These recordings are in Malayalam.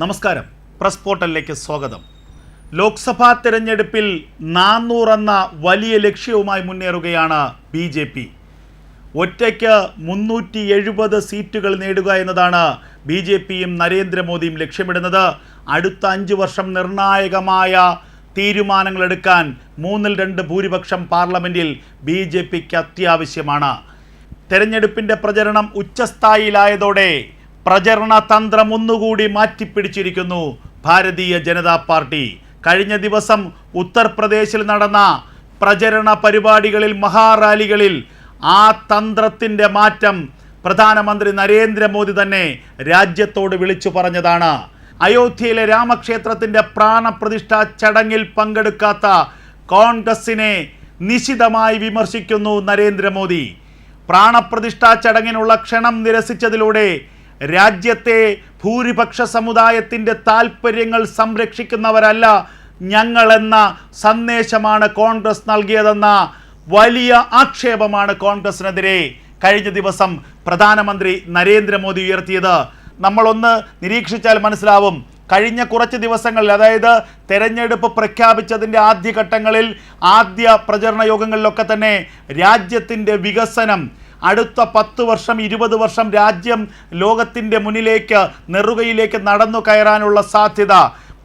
നമസ്കാരം. പ്രസ് പോർട്ടലിലേക്ക് സ്വാഗതം. ലോക്സഭാ തിരഞ്ഞെടുപ്പിൽ നാന്നൂറെന്ന വലിയ ലക്ഷ്യവുമായി മുന്നേറുകയാണ് ബി ജെ പി. ഒറ്റയ്ക്ക് മുന്നൂറ്റി എഴുപത് സീറ്റുകൾ നേടുക എന്നതാണ് ബി ജെ പിയും നരേന്ദ്രമോദിയും ലക്ഷ്യമിടുന്നത്. അടുത്ത അഞ്ച് വർഷം നിർണായകമായ തീരുമാനങ്ങളെടുക്കാൻ മൂന്നിൽ രണ്ട് ഭൂരിപക്ഷം പാർലമെന്റിൽ ബി ജെ പിക്ക് അത്യാവശ്യമാണ്. തെരഞ്ഞെടുപ്പിന്റെ പ്രചരണം ഉച്ചസ്ഥായിലായതോടെ പ്രചരണ തന്ത്രം ഒന്നുകൂടി മാറ്റിപ്പിടിച്ചിരിക്കുന്നു ഭാരതീയ ജനതാ പാർട്ടി. കഴിഞ്ഞ ദിവസം ഉത്തർപ്രദേശിൽ നടന്ന പ്രചരണ പരിപാടികളിൽ മഹാറാലികളിൽ ആ തന്ത്രത്തിന്റെ മാറ്റം പ്രധാനമന്ത്രി നരേന്ദ്രമോദി തന്നെ രാജ്യത്തോട് വിളിച്ചു പറഞ്ഞതാണ്. അയോധ്യയിലെ രാമക്ഷേത്രത്തിന്റെ പ്രാണപ്രതിഷ്ഠാ ചടങ്ങിൽ പങ്കെടുക്കാത്ത കോൺഗ്രസിനെ നിശിതമായി വിമർശിക്കുന്നു നരേന്ദ്രമോദി. പ്രാണപ്രതിഷ്ഠാ ചടങ്ങിനുള്ള ക്ഷണം നിരസിച്ചതിലൂടെ രാജ്യത്തെ ഭൂരിപക്ഷ സമുദായത്തിന്റെ താൽപ്പര്യങ്ങൾ സംരക്ഷിക്കുന്നവരല്ല ഞങ്ങളെന്ന സന്ദേശമാണ് കോൺഗ്രസ് നൽകിയതെന്ന വലിയ ആക്ഷേപമാണ് കോൺഗ്രസിനെതിരെ. കഴിഞ്ഞ ദിവസം പ്രധാനമന്ത്രി നരേന്ദ്രമോദി ഉയർത്തിയത്. നമ്മളൊന്ന് നിരീക്ഷിച്ചാൽ മനസ്സിലാവും. കഴിഞ്ഞ കുറച്ച് ദിവസങ്ങളിൽ അതായത് തെരഞ്ഞെടുപ്പ് പ്രഖ്യാപിച്ചതിന്റെ ആദ്യഘട്ടങ്ങളിൽ ആദ്യ പ്രചരണ യോഗങ്ങളിലൊക്കെ തന്നെ രാജ്യത്തിന്റെ വികസനം അടുത്ത പത്ത് വർഷം ഇരുപത് വർഷം രാജ്യം ലോകത്തിന്റെ മുന്നിലേക്ക് നെറുകയിലേക്ക് നടന്നു കയറാനുള്ള സാധ്യത.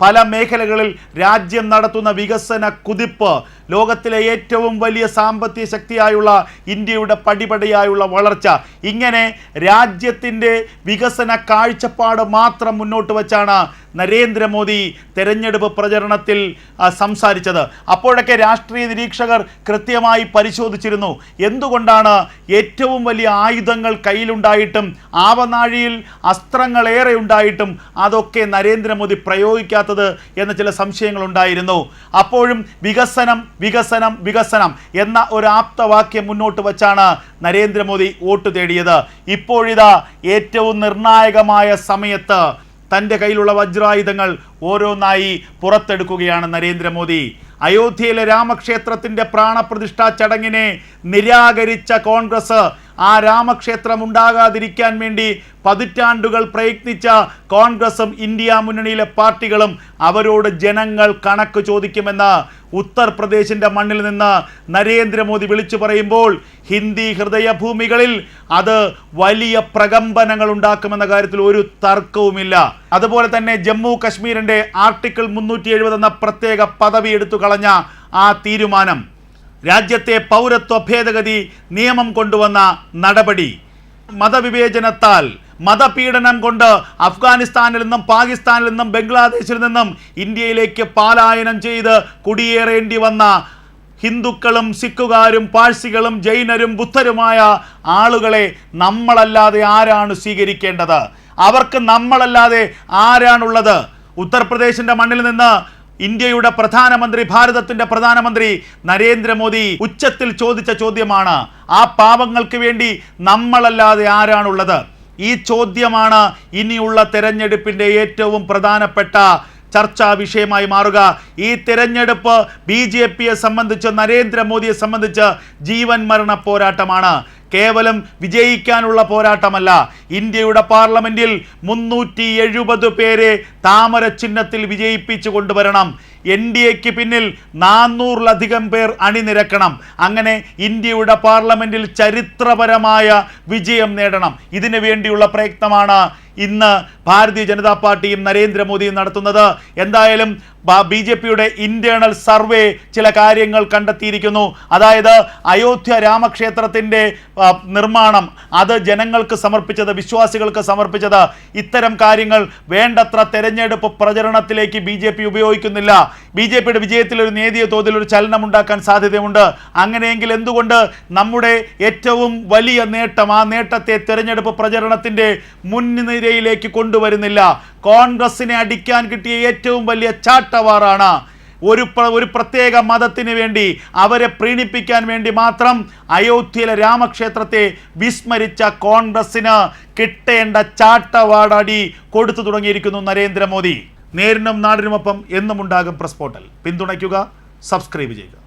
പല മേഖലകളിൽ രാജ്യം നടത്തുന്ന വികസന കുതിപ്പ് ലോകത്തിലെ ഏറ്റവും വലിയ സാമ്പത്തിക ശക്തിയായുള്ള ഇന്ത്യയുടെ പടിപടിയായുള്ള വളർച്ച. ഇങ്ങനെ രാജ്യത്തിന്റെ വികസന കാഴ്ചപ്പാട് മാത്രം മുന്നോട്ട് വച്ചാണ് നരേന്ദ്രമോദി തെരഞ്ഞെടുപ്പ് പ്രചരണത്തിൽ സംസാരിച്ചത്. അപ്പോഴൊക്കെ രാഷ്ട്രീയ നിരീക്ഷകർ കൃത്യമായി പരിശോധിച്ചിരുന്നു. എന്തുകൊണ്ടാണ് ഏറ്റവും വലിയ ആയുധങ്ങൾ കയ്യിലുണ്ടായിട്ടും ആവനാഴിയിൽ അസ്ത്രങ്ങളേറെ ഉണ്ടായിട്ടും അതൊക്കെ നരേന്ദ്രമോദി പ്രയോഗിക്കാത്തത് എന്ന ചില സംശയങ്ങളുണ്ടായിരുന്നു. അപ്പോഴും വികസനം വികസനം വികസനം എന്ന ഒരു ആപ്തവാക്യം മുന്നോട്ട് വച്ചാണ് നരേന്ദ്രമോദി വോട്ട് തേടിയത്. ഇപ്പോഴിതാ ഏറ്റവും നിർണായകമായ സമയത്ത് തന്റെ കയ്യിലുള്ള വജ്രായുധങ്ങൾ ഓരോന്നായി പുറത്തെടുക്കുകയാണ് നരേന്ദ്രമോദി. അയോധ്യയിലെ രാമക്ഷേത്രത്തിന്റെ പ്രാണപ്രതിഷ്ഠാ ചടങ്ങിനെ നിരാകരിച്ച കോൺഗ്രസ് ആ രാമക്ഷേത്രം ഉണ്ടാകാതിരിക്കാൻ വേണ്ടി പതിറ്റാണ്ടുകൾ പ്രയത്നിച്ച കോൺഗ്രസും ഇന്ത്യ മുന്നണിയിലെ പാർട്ടികളും അവരോട് ജനങ്ങൾ കണക്ക് ചോദിക്കുമെന്ന് ഉത്തർപ്രദേശിന്റെ മണ്ണിൽ നിന്ന് നരേന്ദ്രമോദി വിളിച്ചു പറയുമ്പോൾ ഹിന്ദി ഹൃദയഭൂമികളിൽ അത് വലിയ പ്രകമ്പനങ്ങൾ ഉണ്ടാക്കുമെന്ന കാര്യത്തിൽ ഒരു തർക്കവുമില്ല. അതുപോലെ തന്നെ ജമ്മു കശ്മീരിന്റെ ആർട്ടിക്കിൾ മുന്നൂറ്റി എഴുപത് എന്ന പ്രത്യേക പദവി എടുത്തു കളഞ്ഞ ആ തീരുമാനം രാജ്യത്തെ പൗരത്വ ഭേദഗതി നിയമം കൊണ്ടുവന്ന നടപടി. മതവിവേചനത്താൽ മതപീഡനം കൊണ്ട് അഫ്ഗാനിസ്ഥാനിൽ നിന്നും പാകിസ്ഥാനിൽ നിന്നും ബംഗ്ലാദേശിൽ നിന്നും ഇന്ത്യയിലേക്ക് പാലായനം ചെയ്ത് കുടിയേറേണ്ടി വന്ന ഹിന്ദുക്കളും സിഖുകാരും പാഴ്സികളും ജൈനരും ബുദ്ധരുമായ ആളുകളെ നമ്മളല്ലാതെ ആരാണ് സ്വീകരിക്കേണ്ടത്? അവർക്ക് നമ്മളല്ലാതെ ആരാണുള്ളത്? ഉത്തർപ്രദേശിന്റെ മണ്ണിൽ നിന്ന് ഇന്ത്യയുടെ പ്രധാനമന്ത്രി ഭാരതത്തിന്റെ പ്രധാനമന്ത്രി നരേന്ദ്രമോദി ഉച്ചത്തിൽ ചോദിച്ച ചോദ്യമാണ് ആ പാവങ്ങൾക്ക് വേണ്ടി നമ്മളല്ലാതെ ആരാണുള്ളത്? ഈ ചോദ്യമാണ് ഇനിയുള്ള തെരഞ്ഞെടുപ്പിന്റെ ഏറ്റവും പ്രധാനപ്പെട്ട ചർച്ചാ വിഷയമായി മാറുക. ഈ തിരഞ്ഞെടുപ്പ് ബി ജെ പിയെ സംബന്ധിച്ച് നരേന്ദ്രമോദിയെ സംബന്ധിച്ച് ജീവൻ മരണ പോരാട്ടമാണ്. കേവലം വിജയിക്കാനുള്ള പോരാട്ടമല്ല. ഇന്ത്യയുടെ പാർലമെന്റിൽ മുന്നൂറ്റി എഴുപത് പേരെ താമര ചിഹ്നത്തിൽ വിജയിപ്പിച്ചു കൊണ്ടുവരണം. എൻ ഡി എക്ക് പിന്നിൽ നാനൂറിലധികം പേർ അണിനിരക്കണം. അങ്ങനെ ഇന്ത്യയുടെ പാർലമെന്റിൽ ചരിത്രപരമായ വിജയം നേടണം. ഇതിനു വേണ്ടിയുള്ള പ്രയത്നമാണ് ഇന്ന് ഭാരതീയ ജനതാ പാർട്ടിയും നരേന്ദ്രമോദിയും നടത്തുന്നത്. എന്തായാലും ബി ജെ പിയുടെ ഇന്റേണൽ സർവേ ചില കാര്യങ്ങൾ കണ്ടെത്തിയിരിക്കുന്നു. അതായത് അയോധ്യ രാമക്ഷേത്രത്തിന്റെ നിർമ്മാണം അത് ജനങ്ങൾക്ക് സമർപ്പിച്ചത് വിശ്വാസികൾക്ക് സമർപ്പിച്ചത് ഇത്തരം കാര്യങ്ങൾ വേണ്ടത്ര തെരഞ്ഞെടുപ്പ് പ്രചരണത്തിലേക്ക് ബി ഉപയോഗിക്കുന്നില്ല. ബി ജെ പിയുടെ വിജയത്തിൽ ഒരു നേതിയ തോതിൽ ഒരു ചലനം ഉണ്ടാക്കാൻ സാധ്യതയുണ്ട്. അങ്ങനെയെങ്കിൽ എന്തുകൊണ്ട് നമ്മുടെ ഏറ്റവും വലിയ നേട്ടം ആ നേട്ടത്തെ തെരഞ്ഞെടുപ്പ് പ്രചരണത്തിന്റെ മുൻനിരയിലേക്ക് കൊണ്ടുവരുന്നില്ല. കോൺഗ്രസിനെ അടിക്കാൻ കിട്ടിയ ഏറ്റവും വലിയ ചാട്ടവാറാണ്. ഒരു ഒരു പ്രത്യേക മതത്തിന് വേണ്ടി അവരെ പ്രീണിപ്പിക്കാൻ വേണ്ടി മാത്രം അയോധ്യയിലെ രാമക്ഷേത്രത്തെ വിസ്മരിച്ച കോൺഗ്രസിന് കിട്ടേണ്ട ചാട്ടവാടടി കൊടുത്തു തുടങ്ങിയിരിക്കുന്നു നരേന്ദ്രമോദി. നേരിനും നാടിനുമൊപ്പം എന്നും ഉണ്ടാകും പ്രസ് പോർട്ടൽ പിന്തുണയ്ക്കുക സബ്സ്ക്രൈബ് ചെയ്യുക.